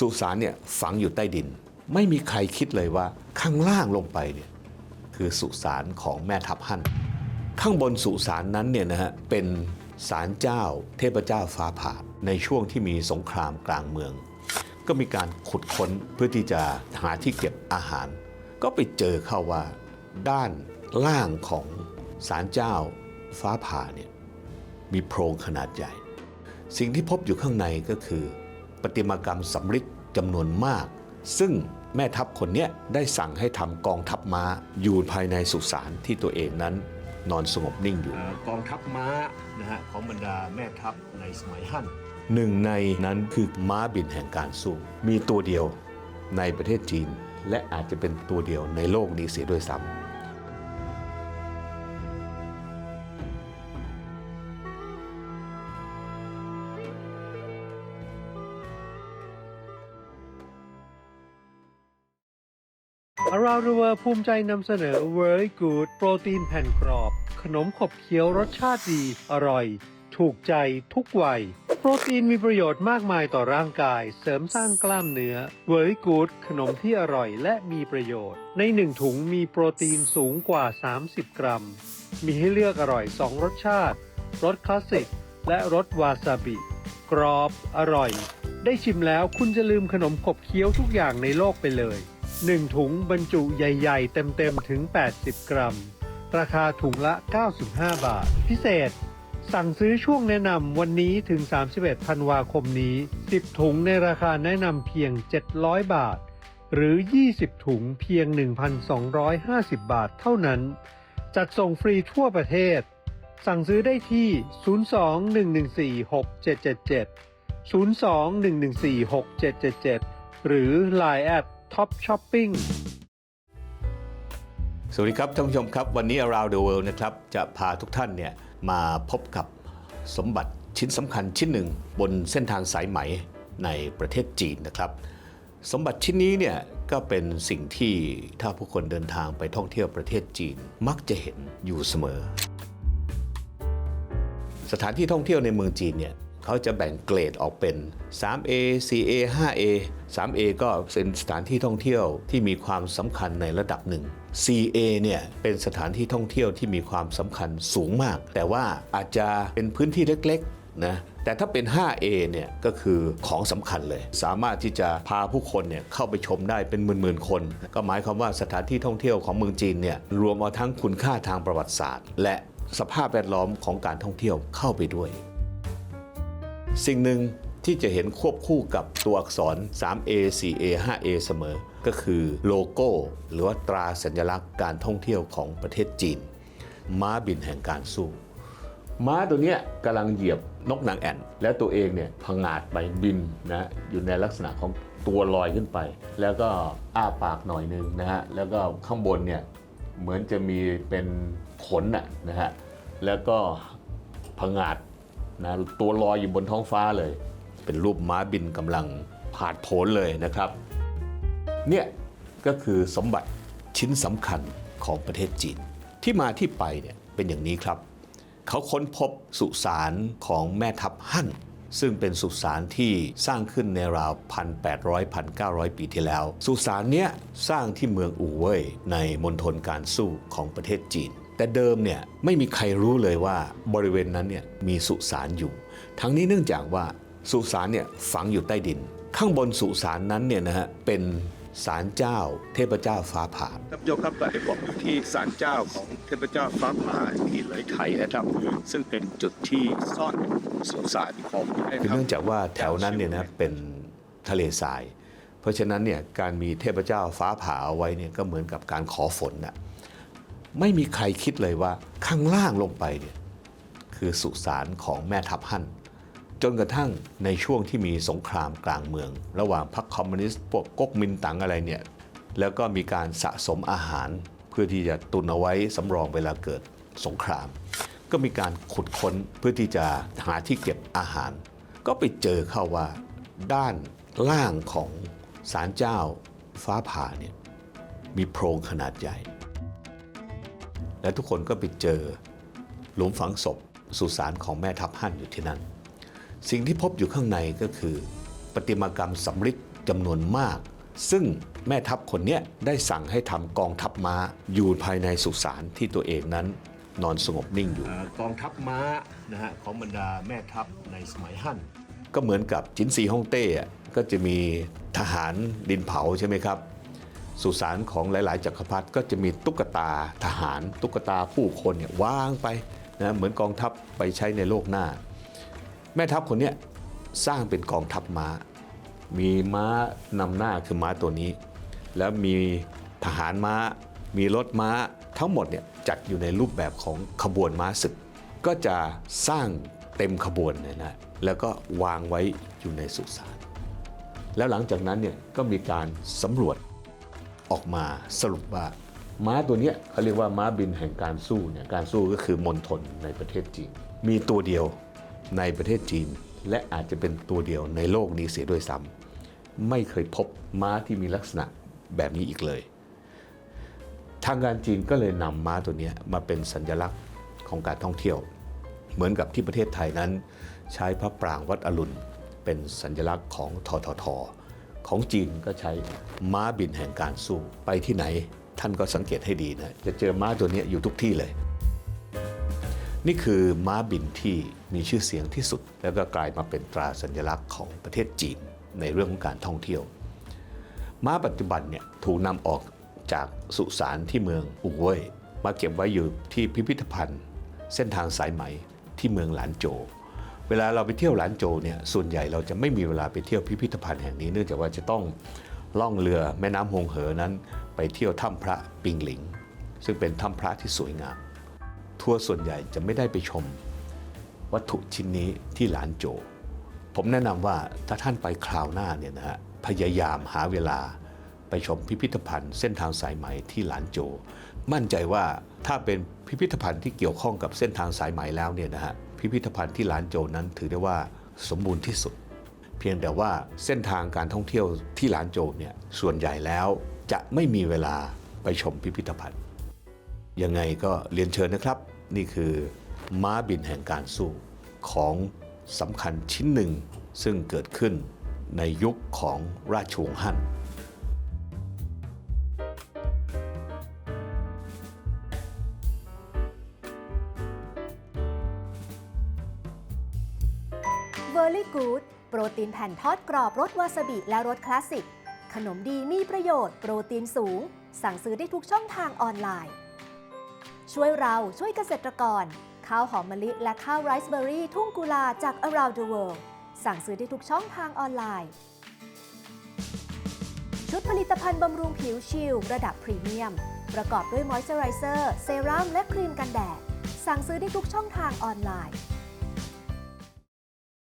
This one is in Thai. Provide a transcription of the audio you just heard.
สุสานเนี่ยฝังอยู่ใต้ดิน ไม่มีใครคิดเลยว่าข้างล่างลงไปเนี่ยคือสุสานของแม่ทัพฮั่นข้างบนสุสานนั้นเนี่ยนะฮะเป็นศาลเจ้า เทพเจ้าฟ้าผ่าในช่วงที่มีสงครามกลางเมือง ก็มีการขุดค้นเพื่อที่จะหาที่เก็บอาหาร ก็ไปเจอเข้าว่า ด้านล่างของศาลเจ้าฟ้าผ่าเนี่ยมีโพรงขนาดใหญ่ สิ่งที่พบอยู่ข้างในก็คือ ประติมากรรมสำริดจำนวนมาก ซึ่งแม่ทัพคนเนี้ยได้สั่งให้ทำกองทัพม้าอยู่ภายในสุสานที่ตัวเองนั้นนอนสงบนิ่งอยู่กองทัพม้านะฮะของบรรดาแม่ทัพในสมัยฮั่นหนึ่งในนั้นคือม้าบินแห่งการสู้ มีตัวเดียวในประเทศจีน และอาจจะเป็นตัวเดียวในโลกนี้เสียด้วยซ้ำ Around the World ภูมิใจนำเสนอ Very Good โปรตีนแผ่นกรอบ ขนมขบเคี้ยวรสชาติดี อร่อย ถูกใจทุกวัย โปรตีนมีประโยชน์มากมายต่อร่างกาย เสริมสร้างกล้ามเนื้อ Very Good ขนมที่อร่อยและมีประโยชน์ ในหนึ่งถุงมีโปรตีนสูงกว่า 30 กรัม มีให้เลือกอร่อย 2 รสชาติ รสคลาสสิก และรสวาซาบิ กรอบ อร่อย ได้ชิมแล้วคุณจะลืมขนมขบเคี้ยวทุกอย่างในโลกไปเลย 1 ถุงบรรจุใหญ่ ๆ เต็ม ๆ ถึง 80 กรัม ราคาถุงละ 95 บาท พิเศษ สั่งซื้อช่วงแนะนำวันนี้ถึง 31 ธันวาคมนี้ 10 ถุงในราคาแนะนำเพียง 700 บาท หรือ 20 ถุงเพียง 1,250 บาทเท่านั้น จัดส่งฟรีทั่วประเทศ สั่งซื้อได้ที่ 02-114-6777 02-114-6777 หรือ Line แอด Top Shopping สวัสดีครับท่านผู้ชมครับ วันนี้ Around the World นะครับจะพาทุกท่านเนี่ยมาพบกับสมบัติชิ้นสำคัญชิ้นหนึ่งบนเส้นทางสายไหมในประเทศจีนนะครับ สมบัติชิ้นนี้เนี่ยก็เป็นสิ่งที่ถ้าผู้คนเดินทางไปท่องเที่ยวประเทศจีนมักจะเห็นอยู่เสมอ สถานที่ท่องเที่ยวในเมืองจีนเนี่ย เขาจะแบ่งเกรดออกเป็น 3A 4A 5A 3A ก็เป็นสถานที่ท่องเที่ยวที่มีความสำคัญในระดับหนึ่ง 4A เนี่ยเป็นสถานที่ท่องเที่ยวที่มีความสำคัญสูงมาก แต่ว่าอาจจะเป็นพื้นที่เล็กๆนะแต่ถ้าเป็น 5A เนี่ยก็คือของสำคัญเลย สามารถที่จะพาผู้คนเนี่ยเข้าไปชมได้เป็นหมื่นๆคน ก็หมายความว่าสถานที่ท่องเที่ยวของเมืองจีนเนี่ยรวมเอาทั้งคุณค่าทางประวัติศาสตร์ และสภาพแวดล้อมของการท่องเที่ยวเข้าไปด้วย สิ่งหนึ่งที่จะเห็นควบคู่กับตัวอักษร 3A 4A 5A เสมอ ก็คือโลโก้ หรือว่าตราสัญลักษณ์การท่องเที่ยวของประเทศจีน ม้าบินแห่งการสู้ ม้าตัวเนี้ยกำลังเหยียบนกนางแอ่น แล้วตัวเองเนี่ยพังงาดไปบินนะอยู่ในลักษณะของตัวลอยขึ้นไป แล้วก็อ้าปากหน่อยนึงนะฮะแล้วก็ข้างบนเนี่ยเหมือนจะมีเป็นขนนะนะฮะแล้วก็พังงาด นะตัวลอยอยู่บนท้องฟ้าเลย เป็นรูปม้าบินกำลังผาดโผนเลยนะครับ เนี่ยก็คือสมบัติชิ้นสำคัญของประเทศจีน ที่มาที่ไปเนี่ยเป็นอย่างนี้ครับ เขาค้นพบสุสานของแม่ทัพฮั่นซึ่งเป็นสุสานที่สร้างขึ้นในราว 1,800-1,900 ปีที่แล้ว สุสานเนี้ยสร้างที่เมืองอู่เว่ยในมณฑลการสู้ของประเทศจีน แต่เดิมเนี่ยไม่มีใครรู้เลยว่าบริเวณนั้นเนี่ยมีสุสานอยู่ ทั้งนี้เนื่องจากว่าสุสานเนี่ยฝังอยู่ใต้ดิน ข้างบนสุสานนั้นเนี่ยนะฮะเป็นศาลเจ้า เทพเจ้าฟ้าผ่าท่านผู้ชมครับตอนนี้ผมอยู่ที่ศาลเจ้าของเทพเจ้าฟ้าผ่าที่เหลยไทยนะครับ ซึ่งเป็นจุดที่ซ่อนสุสานของแม่คือทัพเนื่องจากว่าแถวนั้นเนี่ยนะเป็นทะเลทราย เพราะฉะนั้นเนี่ยการมีเทพเจ้าฟ้าผ่าเอาไว้เนี่ยก็เหมือนกับการขอฝนน่ะ ไม่มีใครคิดเลยว่าข้างล่างลงไปเนี่ยคือสุสานของแม่ทัพฮั่นจนกระทั่งในช่วงที่มีสงครามกลางเมือง ระหว่างพรรคคอมมิวนิสต์พวกก๊กมินตั๋งอะไรเนี่ยแล้วก็มีการสะสมอาหารเพื่อที่จะตุนเอาไว้สำรองเวลาเกิดสงคราม ก็มีการขุดค้นเพื่อที่จะหาที่เก็บอาหาร ก็ไปเจอเข้าว่า ด้านล่างของศาลเจ้าฟ้าผ่าเนี่ยมีโพรงขนาดใหญ่ และทุกคนก็ไปเจอหลุมฝังศพสุสานของแม่ทัพฮั่นอยู่ที่นั่น สิ่งที่พบอยู่ข้างในก็คือประติมากรรมสำริดจำนวนมาก ซึ่งแม่ทัพคนเนี้ยได้สั่งให้ทำกองทัพม้าอยู่ภายในสุสานที่ตัวเองนั้น นอนสงบนิ่งอยู่กองทัพม้านะฮะของบรรดาแม่ทัพในสมัยฮั่นก็เหมือนกับจินซีฮ่องเต้อะก็จะมีทหารดินเผาใช่ไหมครับ สุสานของหลาย ๆ จักรพรรดิก็จะมีตุ๊กตาทหาร ตุ๊กตาผู้คนเนี่ยวางไปนะเหมือนกองทัพไปใช้ในโลกหน้า แม่ทัพคนเนี้ยสร้างเป็นกองทัพม้า มีม้านำหน้าคือม้าตัวนี้ แล้วมีทหารม้า มีรถม้าทั้งหมดเนี่ยจัดอยู่ในรูปแบบของขบวนม้าศึก ก็จะสร้างเต็มขบวนเลยนะแล้วก็วางไว้อยู่ในสุสานแล้วหลังจากนั้นเนี่ยก็มีการสำรวจ ออกมาสรุปว่าม้าตัวนี้เขาเรียกว่าม้าบินแห่งการสู้เนี่ยการสู้ก็คือมณฑลในประเทศจีน มีตัวเดียวในประเทศจีน และอาจจะเป็นตัวเดียวในโลกนี้เสียด้วยซ้ำไม่เคยพบม้าที่มีลักษณะแบบนี้อีกเลย ทางการจีนก็เลยนำม้าตัวนี้มาเป็นสัญลักษณ์ของการท่องเที่ยว เหมือนกับที่ประเทศไทยนั้น ใช้พระปรางวัดอรุณเป็นสัญลักษณ์ของททท ของจีนก็ใช้ม้าบินแห่งการสู้ ไปที่ไหนท่านก็สังเกตให้ดีนะ จะเจอม้าตัวนี้อยู่ทุกที่เลย นี่คือม้าบินที่มีชื่อเสียงที่สุด แล้วก็กลายมาเป็นตราสัญลักษณ์ของประเทศจีนในเรื่องของการท่องเที่ยว ม้าปัจจุบันเนี่ยถูกนำออกจากสุสานที่เมืองอู่เว่ยมาเก็บไว้อยู่ที่พิพิธภัณฑ์ เส้นทางสายไหมที่เมืองหลานโจ เวลาเราไปเที่ยวหลานโจเนี่ยส่วนใหญ่เราจะไม่มีเวลาไปเที่ยวพิพิธภัณฑ์แห่งนี้เนื่องจากว่าจะต้องล่องเรือแม่น้ำฮงเหอนั้น ไปเที่ยวถ้ำพระปิงหลิง ซึ่งเป็นถ้ำพระที่สวยงาม ทัวร์ส่วนใหญ่จะไม่ได้ไปชม วัตถุชิ้นนี้ที่หลานโจ ผมแนะนำว่าถ้าท่านไปคราวหน้าเนี่ยนะฮะพยายามหาเวลาไปชมพิพิธภัณฑ์เส้นทางสายไหมที่หลานโจ มั่นใจว่าถ้าเป็นพิพิธภัณฑ์ที่เกี่ยวข้องกับเส้นทางสายไหมแล้วเนี่ยนะฮะ พิพิธภัณฑ์ที่หลานโจนั้นถือได้ว่าสมบูรณ์ที่สุด เพียงแต่ว่าเส้นทางการท่องเที่ยวที่หลานโจเนี่ยส่วนใหญ่แล้วจะไม่มีเวลาไปชมพิพิธภัณฑ์ ยังไงก็เรียนเชิญนะครับ นี่คือม้าบินแห่งการสู้ของสำคัญชิ้นหนึ่งซึ่งเกิดขึ้นในยุคของราชวงศ์ฮั่น เวอร์ลี่กูดโปรตีนแผ่นทอดกรอบรสวาซาบิและรสคลาสสิก ขนมดีมีประโยชน์โปรตีนสูง สั่งซื้อได้ทุกช่องทางออนไลน์ ช่วยเราช่วยเกษตรกร ข้าวหอมมะลิและข้าวไรซ์เบอร์รี่ทุ่งกุลาจาก around the world สั่งซื้อได้ทุกช่องทางออนไลน์ ชุดผลิตภัณฑ์บำรุงผิวชิลระดับพรีเมียม ประกอบด้วยมอยส์เจอไรเซอร์เซรั่มและครีมกันแดด สั่งซื้อได้ทุกช่องทางออนไลน์